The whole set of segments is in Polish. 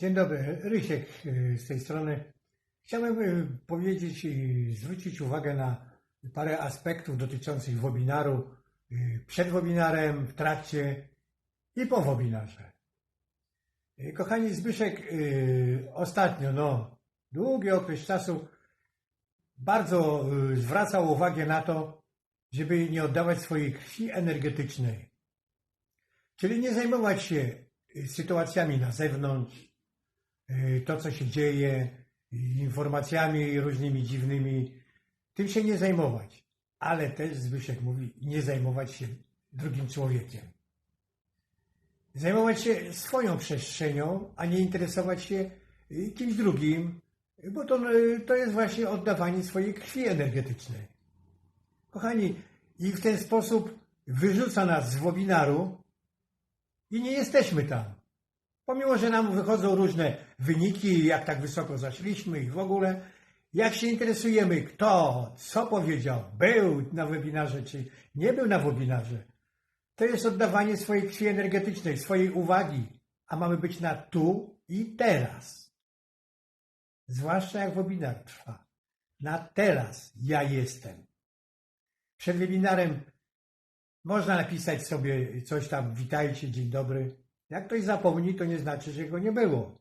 Dzień dobry, Rysiek y, z tej strony. Chciałem y, powiedzieć i zwrócić uwagę na parę aspektów dotyczących webinaru y, przed webinarem, w trakcie i po webinarze. Kochani Zbyszek, ostatnio, no, długi okres czasu bardzo zwracał uwagę na to, żeby nie oddawać swojej krwi energetycznej. Czyli nie zajmować się sytuacjami na zewnątrz, to co się dzieje, y, informacjami różnymi dziwnymi. Tym się nie zajmować. Ale też Zbyszek mówi, nie zajmować się drugim człowiekiem. Zajmować się swoją przestrzenią, a nie interesować się y, kimś drugim, bo to, y, to jest właśnie oddawanie swojej krwi energetycznej. Kochani, i w ten sposób wyrzuca nas z webinaru i nie jesteśmy tam. Pomimo, że nam wychodzą różne wyniki, jak tak wysoko zaszliśmy i w ogóle, jak się interesujemy, kto, co powiedział, był na webinarze, czy nie był na webinarze, to jest oddawanie swojej krwi energetycznej, swojej uwagi, a mamy być na tu i teraz. Zwłaszcza jak webinar trwa. Na teraz ja jestem. Przed webinarem można napisać sobie coś tam, witajcie, dzień dobry. Jak ktoś zapomni, to nie znaczy, że go nie było.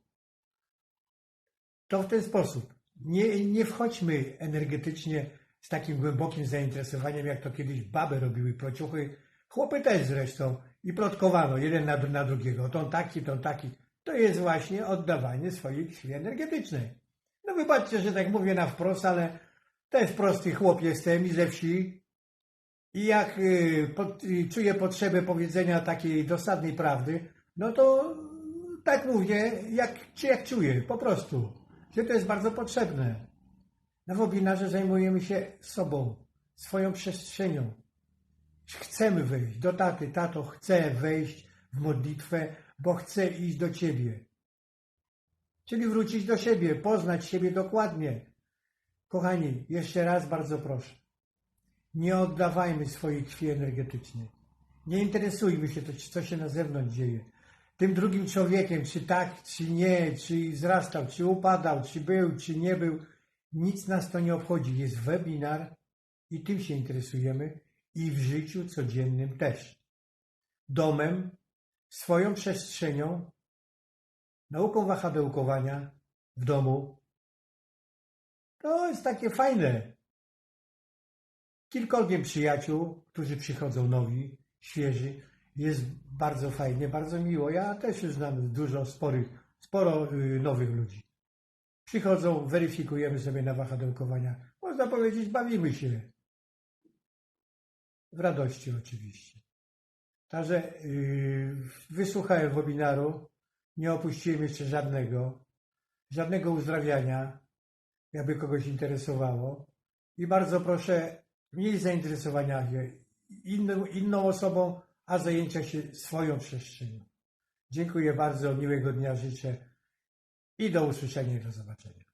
To w ten sposób. Nie, nie wchodźmy energetycznie z takim głębokim zainteresowaniem, jak to kiedyś baby robiły, prociuchy. Chłopy też zresztą. I plotkowano jeden na, na drugiego. On taki, on taki. To jest właśnie oddawanie swojej krwi energetycznej. No wybaczcie, że tak mówię na wprost, ale też prosty chłop jestem i ze wsi. I jak y, y, czuję potrzebę powiedzenia takiej dosadnej prawdy, no to tak mówię, jak, jak czuję, po prostu. Że to jest bardzo potrzebne. Na webinarze zajmujemy się sobą, swoją przestrzenią. Chcemy wejść do taty, tato, chcę wejść w modlitwę, bo chcę iść do ciebie. Czyli wrócić do siebie, poznać siebie dokładnie. Kochani, jeszcze raz bardzo proszę. Nie oddawajmy swojej krwi energetycznej. Nie interesujmy się, to, co się na zewnątrz dzieje. Tym drugim człowiekiem, czy tak, czy nie, czy wzrastał, czy upadał, czy był, czy nie był. Nic nas to nie obchodzi. Jest webinar i tym się interesujemy i w życiu codziennym też. Domem, swoją przestrzenią, nauką wahadełkowania w domu. To jest takie fajne. Kilkorgiem przyjaciół, którzy przychodzą nowi, świeży. Jest bardzo fajnie, bardzo miło. Ja też znam dużo sporych, sporo y, nowych ludzi. Przychodzą, weryfikujemy sobie na wahadełkowania. Można powiedzieć, bawimy się. W radości oczywiście. Także yy, wysłuchałem webinaru, nie opuściłem jeszcze żadnego, żadnego uzdrawiania, jakby kogoś interesowało. I bardzo proszę, mniej zainteresowania się inną, inną osobą, a zajęcia się swoją przestrzenią. Dziękuję bardzo, miłego dnia życzę i do usłyszenia i do zobaczenia.